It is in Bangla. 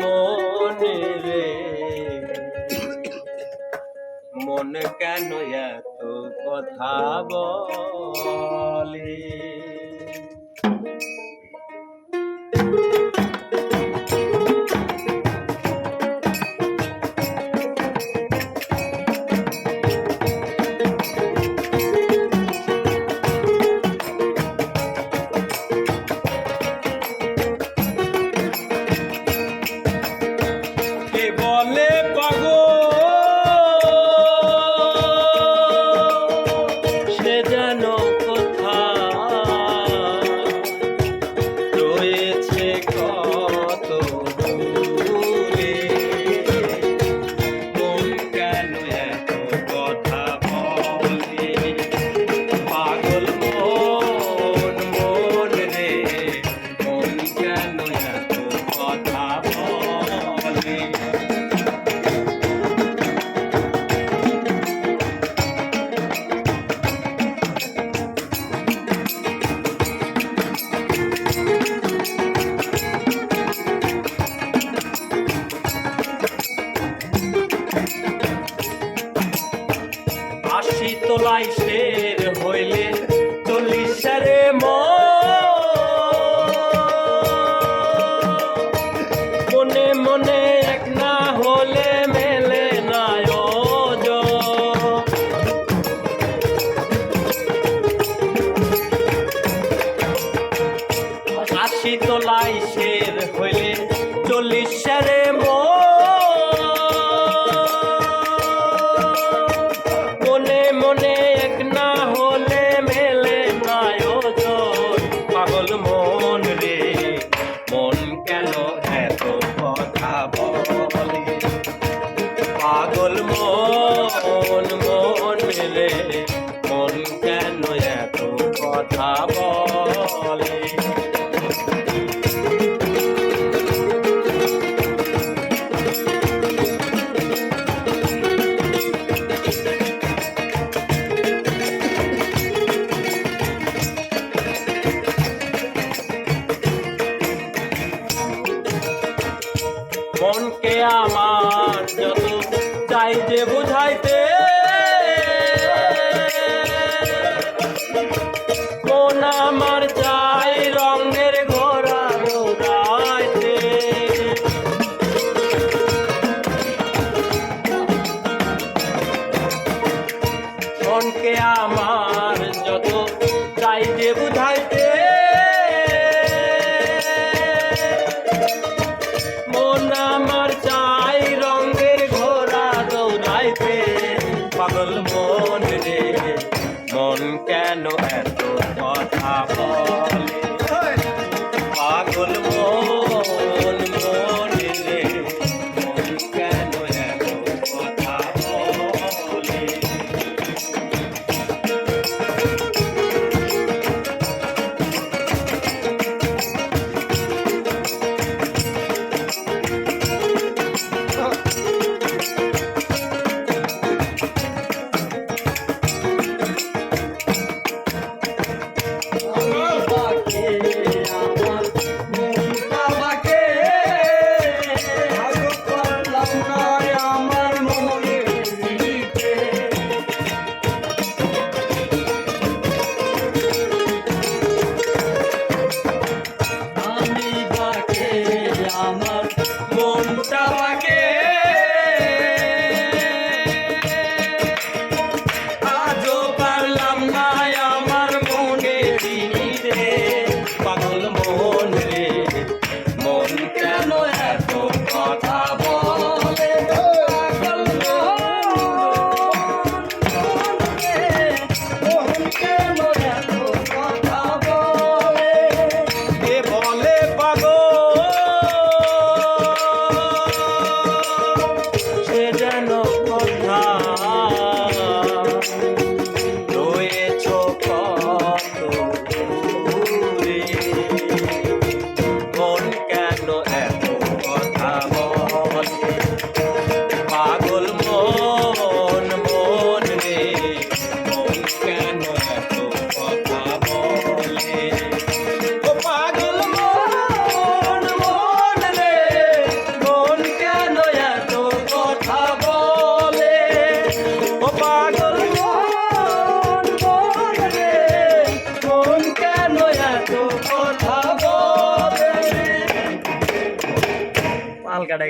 মনে রে। মন কেন এত কথা বল? Like day. কথা বলে। মনকে আমার যত চাই যে বুঝাইতে মনকে আমার যত চাই যে বুঝাইতে। মন আমার চাই রঙের ঘোড়া দৌড়াইতে। পাগল মন রে, মন কেন এত কথা বলে? পাগল মন கடை